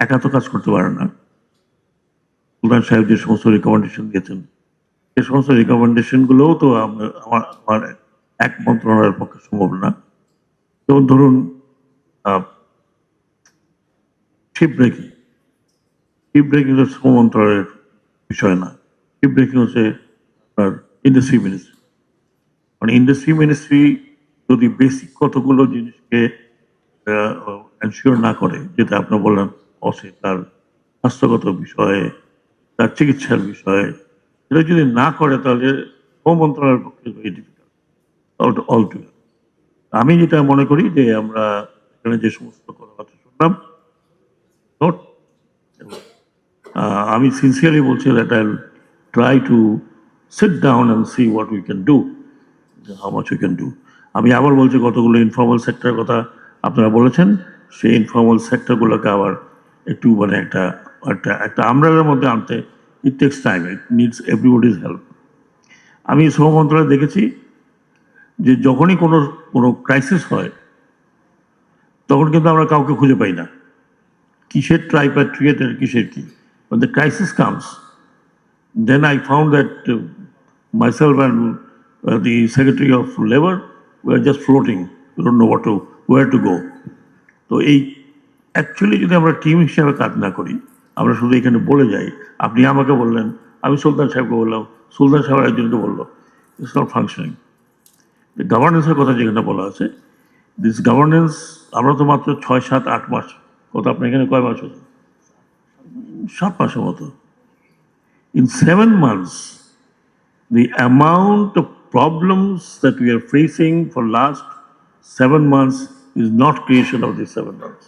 একা তো কাজ করতে পারে না। সুলতান সাহেব যে সমস্ত রেকমেন্ডেশন দিয়েছেন সে সমস্ত রেকমেন্ডেশন গুলোও তো আমার আমার এক মন্ত্রণালয়ের পক্ষে সম্ভব না। যেমন ধরুন শিপ ব্রেকিং শিপ ব্রেকিং হচ্ছে শ্রম মন্ত্রণালয়ের বিষয় না। শিপ ব্রেকিং হচ্ছে আপনার ইন্ডাস্ট্রি মিনিস্ট্রি মানে ইন্ডাস্ট্রি মিনিস্ট্রি যদি বেসিক কতগুলো জিনিসকে এনশিওর না করে, যেটা আপনার বললেন অসে তার স্বাস্থ্যগত বিষয়ে, তার চিকিৎসার বিষয়ে। এটা যদি না করে, তাহলে শ্রম মন্ত্রণালয়ের পক্ষে ভেরি অল আমি যেটা মনে করি যে আমরা এখানে যে সমস্ত কথাবার্তা শুনলাম আমি সিনসিয়ারলি বলছি that I try to sit down and see what we can do how much we can do আমি আবার বলছি কতগুলো ইনফর্মাল সেক্টরের কথা আপনারা বলেছেন, সেই ইনফর্মাল সেক্টরগুলোকে আবার একটু মানে একটা একটা একটা আমরার মধ্যে আনতে it takes time it needs everybody's help আমি শ্রম মন্ত্রণালয়ে দেখেছি যে যখনই কোনো কোনো ক্রাইসিস হয় তখন কিন্তু আমরা কাউকে খুঁজে পাই না। কিসের ট্রাইপ্যাট্রিয়েট আর কিসের কি? When the crisis comes then I found that uh, myself and uh, the Secretary of Labor were just floating. We don't know what to, where to এই অ্যাকচুয়ালি যদি আমরা টিম হিসাবে কাজ না করি, আমরা শুধু এখানে বলে যাই, আপনি আমাকে বললেন, আমি সুলতান সাহেবকে বললাম, সুলতান সাহেব একজনকে বলল ইটস নট ফাংশনিং গভর্নেন্সের কথা যেখানে বলা আছে দিস গভর্নেন্স আমরা তো মাত্র ছয়, সাত, আট মাস, কত আপনি এখানে কয় মাস হচ্ছে সাত মাসের মতো। In seven months the amount of problems that we are facing for last seven months is not creation of these seven months.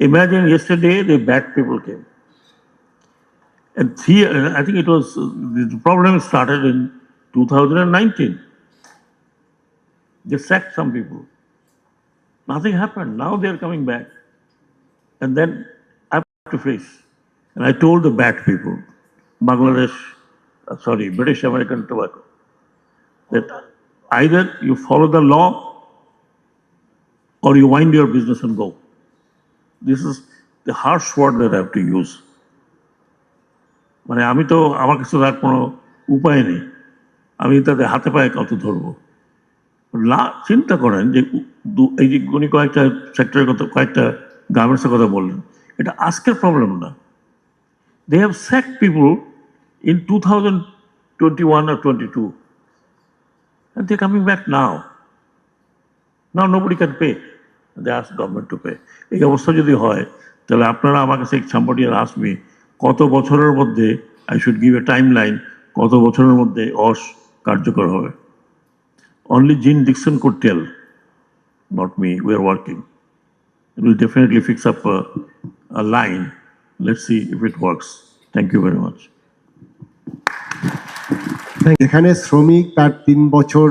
Imagine yesterday the bad people came. And three, I think it was, the problem started in 2019. They sacked some people. Nothing happened. Now they are coming back. And then I have to face. And I told the bad people, Bangladesh, uh, sorry, British American Tobacco, that either you follow the law or you wind your business and go. Is the harsh word that I have to use. মানে আমি তো আমার কাছে তার কোনো উপায় নেই আমি তাদের হাতে পায়ে কত ধরবো না চিন্তা করেন যে এই যে উনি কয়েকটা সেক্টরের কথা কয়েকটা গার্মেন্টসের কথা বললেন এটা আজকের প্রবলেম না they have sacked people in 2021 or 22 and they're coming back now now nobody can pay দেয় গভর্নমেন্ট টু পে এই অবস্থা যদি হয় তাহলে আপনারা আমার কাছে এক্সাম্পল ইয়ার আসবে কত বছরের মধ্যে I should give a timeline কত বছরের মধ্যে অস কার্যকর হবে? Only jurisdiction could not me we are working it will definitely fix up line let see if it works thank you very much এখানে শ্রমিক তার তিন বছর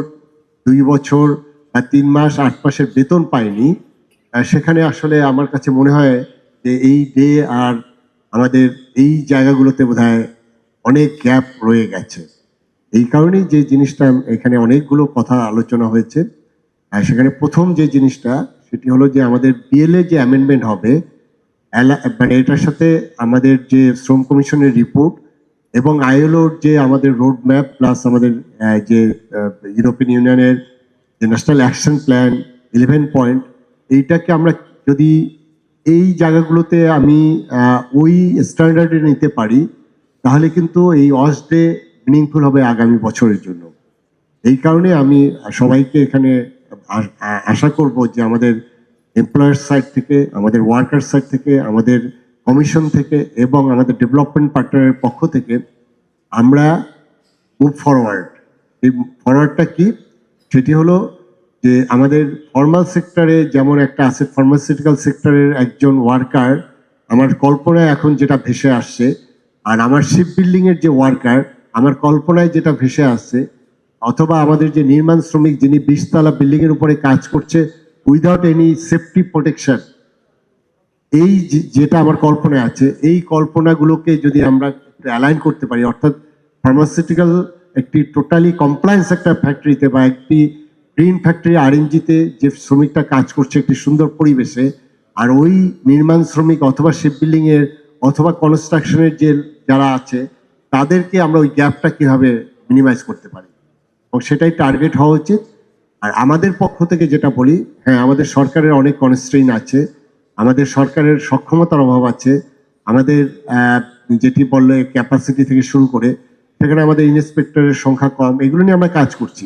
দুই বছর বা তিন মাস আট মাসের বেতন পায়নি। সেখানে আসলে আমার কাছে মনে হয় যে এই ডে আর আমাদের এই জায়গাগুলোতে বোধহয় অনেক গ্যাপ রয়ে গেছে। এই কারণেই যে জিনিসটা এখানে অনেকগুলো কথা আলোচনা হয়েছে। আর সেখানে প্রথম যে জিনিসটা, সেটি হলো যে আমাদের বিএলএ যে অ্যামেন্ডমেন্ট হবে মানে এটার সাথে আমাদের যে শ্রম কমিশনের রিপোর্ট এবং আইএলওর যে আমাদের রোড ম্যাপ প্লাস আমাদের যে ইউরোপিয়ান ইউনিয়নের যে national action plan eleven point এইটাকে আমরা যদি এই জায়গাগুলোতে আমি ওই স্ট্যান্ডার্ডে নিতে পারি, তাহলে কিন্তু এই অস ডে মিনিংফুল হবে আগামী বছরের জন্য। এই কারণে আমি সবাইকে এখানে আশা করব যে আমাদের এমপ্লয়ার সাইড থেকে, আমাদের ওয়ার্কার সাইড থেকে, আমাদের কমিশন থেকে এবং আমাদের ডেভেলপমেন্ট পার্টনারের পক্ষ থেকে আমরা মুভ ফরওয়ার্ড এই ফরওয়ার্ডটা কি? সেটি হলো যে আমাদের ফর্মাল সেক্টরে যেমন একটা আছে ফার্মাসিউটিক্যাল সেক্টরের একজন ওয়ার্কার আমার কল্পনায় এখন যেটা ভেসে আসছে, আর আমার শিপ বিল্ডিং এর যে ওয়ার্কার আমার কল্পনায় যেটা ভেসে আসছে, অথবা আমাদের যে নির্মাণ শ্রমিক যিনি বিশতলা বিল্ডিং এর উপরে কাজ করছে উইদাউট এনি সেফটি প্রোটেকশন এই যেটা আমার কল্পনায় আছে, এই কল্পনাগুলোকে যদি আমরা অ্যালাইন করতে পারি, অর্থাৎ ফার্মাসিউটিক্যাল একটি টোটালি কমপ্লায়েন্স একটা ফ্যাক্টরিতে বা একটি গ্রিন ফ্যাক্টরি আর আরএনজিতে যে শ্রমিকটা কাজ করছে একটি সুন্দর পরিবেশে, আর ওই নির্মাণ শ্রমিক অথবা শিপ বিল্ডিং এর অথবা কনস্ট্রাকশনের যে যারা আছে, তাদেরকে আমরা ওই গ্যাপটা কীভাবে মিনিমাইজ করতে পারি? এবং সেটাই টার্গেট হওয়া উচিত। আর আমাদের পক্ষ থেকে যেটা বলি হ্যাঁ আমাদের সরকারের অনেক কনস্ট্রেইন আছে, আমাদের সরকারের সক্ষমতার অভাব আছে, আমাদের যেটি বললে ক্যাপাসিটি থেকে শুরু করে, সেখানে আমাদের ইন্সপেক্টরের সংখ্যা কম, এগুলো নিয়ে আমরা কাজ করছি।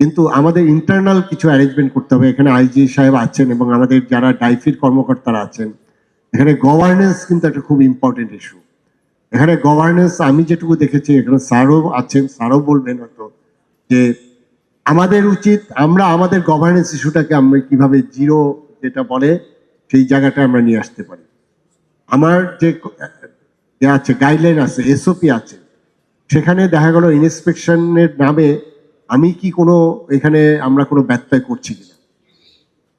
কিন্তু আমাদের ইন্টারনাল কিছু অ্যারেঞ্জমেন্ট করতে হবে। এখানে আইজি সাহেব আছেন এবং আমাদের যারা ডাইফির কর্মকর্তারা আছেন, এখানে গভর্নেন্স কিন্তু একটা খুব ইম্পর্টেন্ট ইস্যু এখানে গভর্নেন্স আমি যেটুকু দেখেছি, এখানে স্যারও আছেন, স্যারও বলবেন হয়তো যে আমাদের উচিত, আমরা আমাদের গভর্নেন্স ইস্যুটাকে আমরা কীভাবে জিরো যেটা বলে, সেই জায়গাটা আমরা নিয়ে আসতে পারি। আমার যে আছে গাইডলাইন আছে এসওপি আছে, সেখানে দেখা গেল ইন্সপেকশনের নামে আমি কি কোনো এখানে আমরা কোনো ব্যত্যয় করছি কিনা?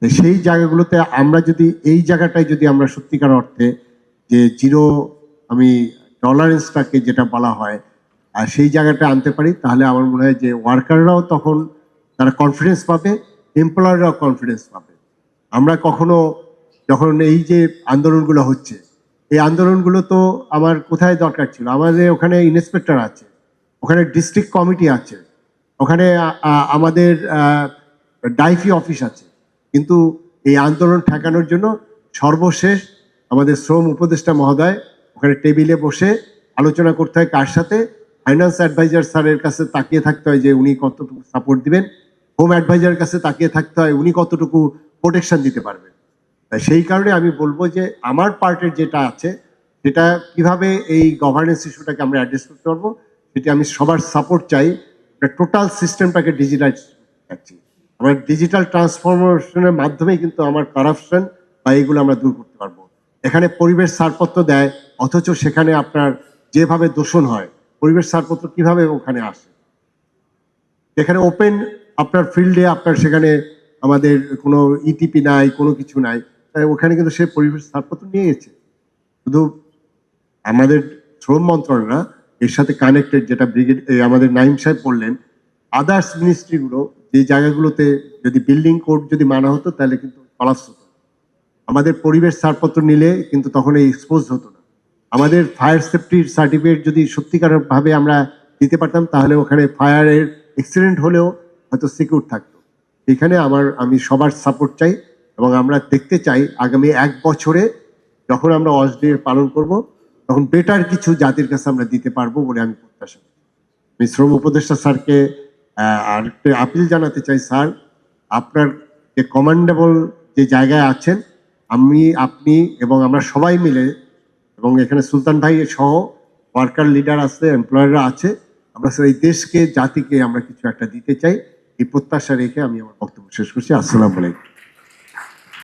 সেই জায়গাগুলোতে আমরা যদি, এই জায়গাটায় যদি আমরা সত্যিকার অর্থে যে জিরো, আমি টলারেন্সটাকে যেটা বলা হয়, আর সেই জায়গাটা আনতে পারি, তাহলে আমার মনে হয় যে ওয়ার্কাররাও তখন তারা কনফিডেন্স পাবে এমপ্লয়াররাও কনফিডেন্স পাবে। আমরা কখনো যখন এই যে আন্দোলনগুলো হচ্ছে, এই আন্দোলনগুলো তো আমার কোথায় দরকার ছিল? আমাদের ওখানে ইন্সপেক্টর আছে, ওখানে ডিস্ট্রিক্ট কমিটি আছে ওখানে আমাদের ডাইফি অফিস আছে। কিন্তু এই আন্দোলন ঠেকানোর জন্য সর্বশেষ আমাদের শ্রম উপদেষ্টা মহোদয় ওখানে টেবিলে বসে আলোচনা করতে হয় কার সাথে। ফাইন্যান্স অ্যাডভাইজার স্যারের কাছে তাকিয়ে থাকতে হয় যে উনি কতটুকু সাপোর্ট দিবেন। হোম অ্যাডভাইজারের কাছে তাকিয়ে থাকতে হয় উনি কতটুকু প্রোটেকশন দিতে পারবেন। তাই সেই কারণে আমি বলব যে আমার পার্টের যেটা আছে, সেটা কীভাবে এই গভর্নেন্স ইস্যুটাকে আমরা অ্যাড্রেস করতে পারব, সেটি আমি সবার সাপোর্ট চাই। টোটাল সিস্টেমটাকে ডিজিটাইজ চাচ্ছি আমরা ডিজিটাল ট্রান্সফরমেশনের মাধ্যমেই কিন্তু আমার কারাপশন বা এইগুলো আমরা দূর করতে পারব। এখানে পরিবেশ ছাড়পত্র দেয়, অথচ সেখানে আপনার যেভাবে দূষণ হয়, পরিবেশ ছাড়পত্র কীভাবে ওখানে আসে? যেখানে ওপেন আপনার ফিল্ডে আপনার সেখানে আমাদের কোনো ইটিপি নাই, কোনো কিছু নাই, তাই ওখানে কিন্তু সে পরিবেশ ছাড়পত্র নিয়ে গেছে শুধু আমাদের শ্রম মন্ত্রণালয় না এর সাথে কানেক্টেড যেটা ব্রিগেড আমাদের নাইম সাহেব বললেন আদার্স মিনিস্ট্রিগুলো যে জায়গাগুলোতে যদি বিল্ডিং কোড যদি মানা হতো, তাহলে কিন্তু কলাপস হতো। আমাদের পরিবেশ ছাড়পত্র নিলে কিন্তু তখন এই এক্সপোজ হতো না। আমাদের ফায়ার সেফটির সার্টিফিকেট যদি সত্যিকার ভাবে আমরা দিতে পারতাম, তাহলে ওখানে ফায়ারের অ্যাক্সিডেন্ট হলেও হয়তো সিকিউর থাকতো। এখানে আমার, আমি সবার সাপোর্ট চাই এবং আমরা দেখতে চাই, আগামী এক বছরে যখন আমরা অস পালন করব তখন বেটার কিছু জাতির কাছে আমরা দিতে পারব বলে আমি প্রত্যাশা। আমি শ্রম উপদেষ্টা স্যারকে আর একটা আপিল জানাতে চাই। স্যার, আপনার যে কমান্ডেবল যে জায়গায় আছেন, আমি, আপনি এবং আমরা সবাই মিলে এবং এখানে সুলতান ভাই সহ ওয়ার্কার লিডার আছে এমপ্লয়াররা আছে, আমরা স্যার এই দেশকে, জাতিকে আমরা কিছু একটা দিতে চাই। এই প্রত্যাশা রেখে আমি আমার বক্তব্য শেষ করছি। আসসালামু আলাইকুম।